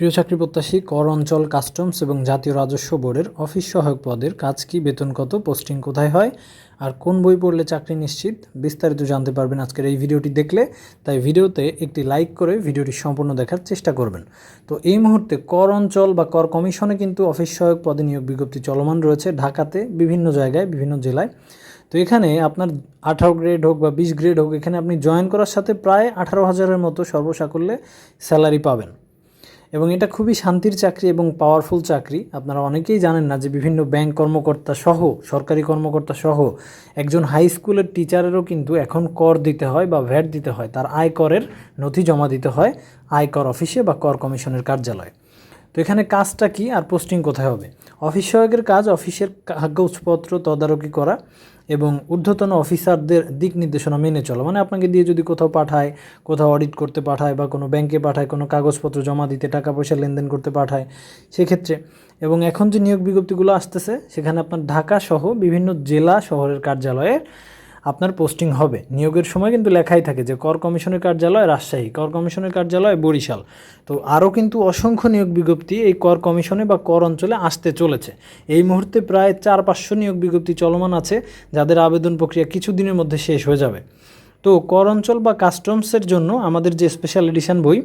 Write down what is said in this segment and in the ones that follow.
প্রিয় চাকরি প্রত্যাশী, কর অঞ্চল, কাস্টমস এবং জাতীয় রাজস্ব বোর্ডের অফিস সহায়ক পদের কাজ কি, বেতন কত, পোস্টিং কোথায় হয়, আর কোন বই পড়লে চাকরি নিশ্চিত, বিস্তারিত জানতে পারবেন আজকের এই ভিডিওটি দেখলে। তাই ভিডিওতে একটি লাইক করে ভিডিওটি সম্পূর্ণ দেখার চেষ্টা করবেন। তো এই মুহূর্তে কর অঞ্চল বা কর কমিশনে কিন্তু অফিস সহায়ক পদে নিয়োগ বিজ্ঞপ্তি চলমান রয়েছে ঢাকাতে, বিভিন্ন জায়গায়, বিভিন্ন জেলায়। তো এখানে আপনার আঠারো গ্রেড হোক বা বিশ গ্রেড হোক, এখানে আপনি জয়েন করার সাথে প্রায় আঠারো হাজারের মতো সর্বসাকুল্যে স্যালারি পাবেন। এবং এটা খুবই শান্তির চাকরি এবং পাওয়ারফুল চাকরি। আপনারা অনেকেই জানেন না যে বিভিন্ন ব্যাংক কর্মকর্তা সহ, সরকারি কর্মকর্তা সহ, একজন হাই স্কুলের টিচারেরও কিন্তু এখন কর দিতে হয় বা ভ্যাট দিতে হয়। তার আয় করের নথি জমা দিতে হয় আয়কর অফিসে বা কর কমিশনের কার্যালয়ে। তো এখানে কাজটা কি আর পোস্টিং কোথায় হবে? অফিস সহায়কের কাজ, অফিসের কাগজপত্র, তদারকি করা এবং ঊর্ধ্বতন অফিসারদের দিক নির্দেশনা মেনে চলা। মানে আপনাকে দিয়ে যদি কোথাও পাঠায়, কোথাও অডিট করতে পাঠায় বা কোনো ব্যাংকে পাঠায়, কোনো কাগজপত্র জমা দিতে টাকা পয়সা লেনদেন করতে পাঠায় সেক্ষেত্রে এবং এখন যে নিয়োগ বিজ্ঞপ্তিগুলো আসতেছে, সেখানে আপনার ঢাকা সহ বিভিন্ন জেলা শহরের কার্যালয়ে আপনার পোস্টিং হবে। নিয়োগের সময় কিন্তু লেখাই থাকে যে, কর কমিশনের কার্যালয় রাজশাহী, কর কমিশনের কার্যালয় বরিশাল। তো আরও কিন্তু অসংখ্য নিয়োগ বিজ্ঞপ্তি এই কর কমিশনে বা কর অঞ্চলে আসতে চলেছে। এই মুহূর্তে প্রায় চার পাঁচশো নিয়োগ বিজ্ঞপ্তি চলমান আছে, যাদের আবেদন প্রক্রিয়া কিছুদিনের মধ্যে শেষ হয়ে যাবে। তো কর অঞ্চল বা কাস্টমসের জন্য আমাদের যে স্পেশাল এডিশন বই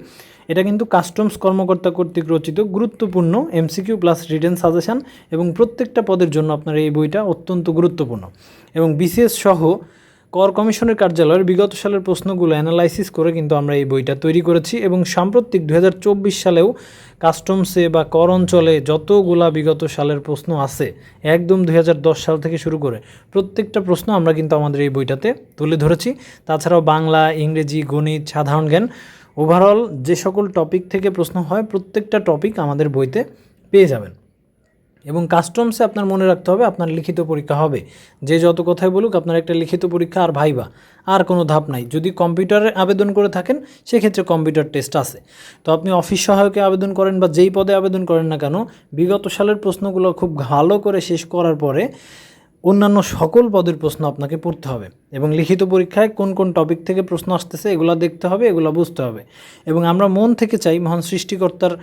এটা কিন্তু কাস্টমস কর্মকর্তা কর্তৃক রচিত গুরুত্বপূর্ণ এমসিকিউ প্লাস রিটেন সাজেশন এবং প্রত্যেকটা পদের জন্য আপনার এই বইটা অত্যন্ত গুরুত্বপূর্ণ। এবং বিসিএস সহ কর কমিশনের কার্যালয়ের বিগত সালের প্রশ্নগুলো অ্যানালাইসিস করে কিন্তু আমরা এই বইটা তৈরি করেছি এবং সাম্প্রতিক দুই হাজার চব্বিশ সালেও কাস্টমসে বা কর অঞ্চলে যতগুলা বিগত সালের প্রশ্ন আছে, একদম দু হাজার দশ সাল থেকে শুরু করে প্রত্যেকটা প্রশ্ন আমরা কিন্তু আমাদের এই বইটাতে তুলে ধরেছি। তাছাড়াও বাংলা, ইংরেজি, গণিত, সাধারণ জ্ঞান ওভারঅল যে সকল টপিক থেকে প্রশ্ন হয়, প্রত্যেকটা টপিক আমাদের বইতে পেয়ে যাবেন। এবং কাস্টমসে আপনার মনে রাখতে হবে, আপনার লিখিত পরীক্ষা হবে। যে যত কথাই বলুক, আপনার একটা লিখিত পরীক্ষা আর ভাইবা, আর কোনো ধাপ নাই। যদি কম্পিউটারে আবেদন করে থাকেন, সেক্ষেত্রে কম্পিউটার টেস্ট আছে। তো আপনি অফিস সহায়কে আবেদন করেন বা যেই পদে আবেদন করেন না কেন, বিগত সালের প্রশ্নগুলো খুব ভালো করে শেষ করার পরে অন্যান্য সকল পদের প্রশ্ন আপনাকে পড়তে হবে এবং লিখিত পরীক্ষায় কোন কোন টপিক থেকে প্রশ্ন আসতেছে এগুলো দেখতে হবে, এগুলো বুঝতে হবে। এবং আমরা মন থেকে চাই মহান সৃষ্টিকর্তার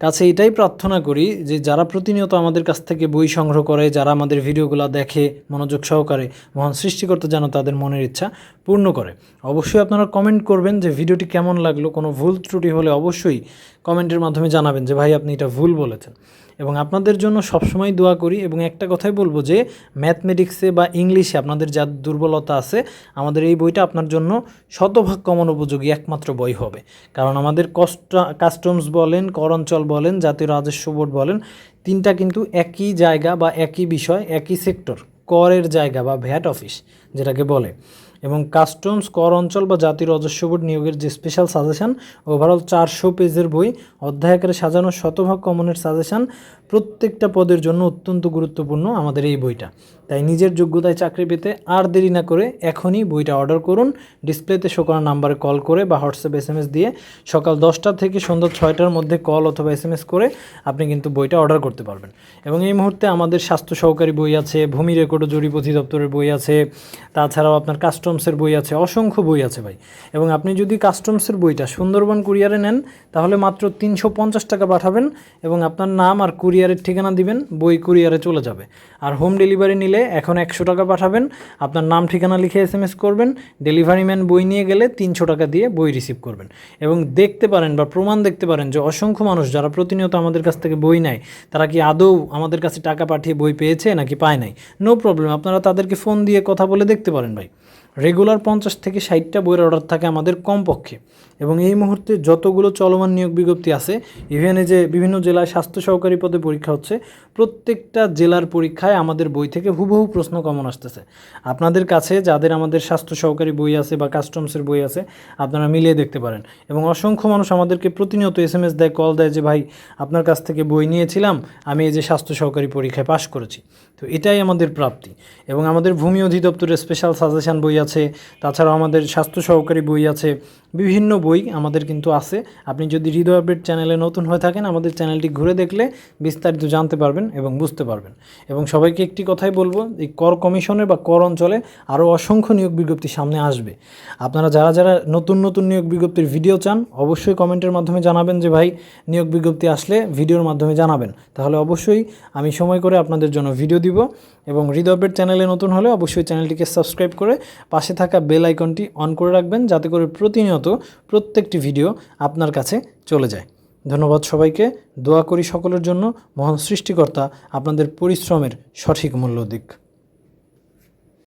কাছে এটাই প্রার্থনা করি যে যারা প্রতিনিয়ত আমাদের কাছ থেকে বই সংগ্রহ করে, যারা আমাদের ভিডিওগুলো দেখে মনোযোগ সহকারে মহান সৃষ্টিকর্তা যেন তাদের মনের ইচ্ছা পূর্ণ করে। অবশ্যই আপনারা কমেন্ট করবেন যে ভিডিওটি কেমন লাগল, কোনো ভুল ত্রুটি হলে অবশ্যই কমেন্টের মাধ্যমে জানাবেন যে, ভাই, আপনি এটা ভুল বলেছেন। এবং আপনাদের জন্য সবসময় দোয়া করি এবং একটা কথাই বলব যে, ম্যাথমেটিক্সে বা ইংলিশে আপনাদের যা দুর্বলতা আছে, আমাদের এই বইটা আপনার জন্য শতভাগ কমন উপযোগী, একমাত্র বই হবে। কারণ আমাদের কষ্ট, কাস্টমস বলেন, কর অঞ্চল বলেন, জাতীয় রাজস্ব বোর্ড বলেন, তিনটা কিন্তু একই জায়গা বা একই বিষয়, একই সেক্টর, করের জায়গা বা ভ্যাট অফিস, যেটাকে বলে। এবং কাস্টমস কর অঞ্চল বা জাতীয় রাজস্ব বোর্ড নিয়োগের যে স্পেশাল সাজেশন ওভারঅল চারশো পেজের বই অধ্যায় আকারে সাজানো শতভাগ কমনের সাজেশন প্রত্যেকটা পদের জন্য অত্যন্ত গুরুত্বপূর্ণ আমাদের এই বইটা। তাই নিজের যোগ্যতায় চাকরি পেতে আর দেরি না করে এখনই বইটা অর্ডার করুন। ডিসপ্লেতে শো করা নাম্বারে কল করে বা হোয়াটসঅ্যাপ এস এম এস দিয়ে সকাল দশটা থেকে সন্ধ্যা ছয়টার মধ্যে কল অথবা এস এম এস করে আপনি কিন্তু বইটা অর্ডার করতে পারবেন। এবং এই মুহূর্তে আমাদের স্বাস্থ্য সহকারী বই আছে, ভূমি রেকর্ড ও জরিপ অধিদপ্তরের বই আছে। তাছাড়াও আপনার কাস্টমসের বই আছে, অসংখ্য বই আছে ভাই। এবং আপনি যদি কাস্টমসের বইটা সুন্দরবন কুরিয়ারে নেন, তাহলে মাত্র তিনশো পঞ্চাশ টাকা পাঠাবেন এবং আপনার নাম আর কুরিয়ারের ঠিকানা দিবেন, বই কুরিয়ারে চলে যাবে। আর হোম ডেলিভারি নিলে এখন একশো টাকা পাঠাবেন, আপনার নাম ঠিকানা লিখে এস করবেন ডেলিভারি ম্যান বই নিয়ে গেলে তিনশো টাকা দিয়ে বই রিসিভ করবেন। এবং দেখতে পারেন বা প্রমাণ দেখতে পারেন যে অসংখ্য মানুষ যারা প্রতিনিয়ত আমাদের কাছ থেকে বই নেয়, তারা কি আদৌ আমাদের কাছে টাকা পাঠিয়ে বই পেয়েছে নাকি পায় নাই? নো প্রবলেম আপনারা তাদেরকে ফোন দিয়ে কথা বলে দেখতে পারেন ভাই। রেগুলার পঞ্চাশ থেকে ষাটটা বইয়ের অর্ডার থাকে আমাদের কমপক্ষে। এবং এই মুহূর্তে যতগুলো চলমান নিয়োগ বিজ্ঞপ্তি আছে ইভেনে যে বিভিন্ন জেলায় স্বাস্থ্য সহকারী পদে পরীক্ষা হচ্ছে, প্রত্যেকটা জেলার পরীক্ষায় আমাদের বই থেকে হুবহু প্রশ্ন কমন আসতেছে। আপনাদের কাছে যাদের আমাদের স্বাস্থ্য সহকারী বই আছে বা কাস্টমসের বই আছে, আপনারা মিলিয়ে দেখতে পারেন। এবং অসংখ্য মানুষ আমাদেরকে প্রতিনিয়ত এস এম এস দেয় কল দেয় যে, ভাই, আপনার কাছ থেকে বই নিয়েছিলাম, আমি এই যে স্বাস্থ্য সহকারী পরীক্ষায় পাশ করেছি। তো এটাই আমাদের প্রাপ্তি। এবং আমাদের ভূমি অধিদপ্তরের স্পেশাল সাজেশন বই আছে, তাছাড়াও আমাদের স্বাস্থ্য সহকারী বই আছে, বিভিন্ন বই আমাদের কিন্তু আছে। আপনি যদি হৃদয় আপডেট চ্যানেলে নতুন হয়ে থাকেন, আমাদের চ্যানেলটি ঘুরে দেখলে বিস্তারিত জানতে পারবেন এবং বুঝতে পারবেন। এবং সবাইকে একটি কথাই বলব, এই কর কমিশনের বা কর অঞ্চলে আরও অসংখ্য নিয়োগ বিজ্ঞপ্তি সামনে আসবে। আপনারা যারা যারা নতুন নতুন নিয়োগ বিজ্ঞপ্তির ভিডিও চান, অবশ্যই কমেন্টের মাধ্যমে জানাবেন যে, ভাই, নিয়োগ বিজ্ঞপ্তি আসলে ভিডিওর মাধ্যমে জানাবেন। তাহলে অবশ্যই আমি সময় করে আপনাদের জন্য ভিডিও দিব এবং হৃদয় আপডেট চ্যানেলে নতুন হলে অবশ্যই চ্যানেলটিকে সাবস্ক্রাইব করে পাশে থাকা বেল আইকনটি অন করে রাখবেন যাতে করে প্রতিনিয়ত প্রত্যেকটি ভিডিও আপনার কাছে চলে যায়। ধন্যবাদ সবাইকে। দোয়া করি সকলের জন্য। মহান সৃষ্টিকর্তা আপনাদের পরিশ্রমের সঠিক মূল্য দিক।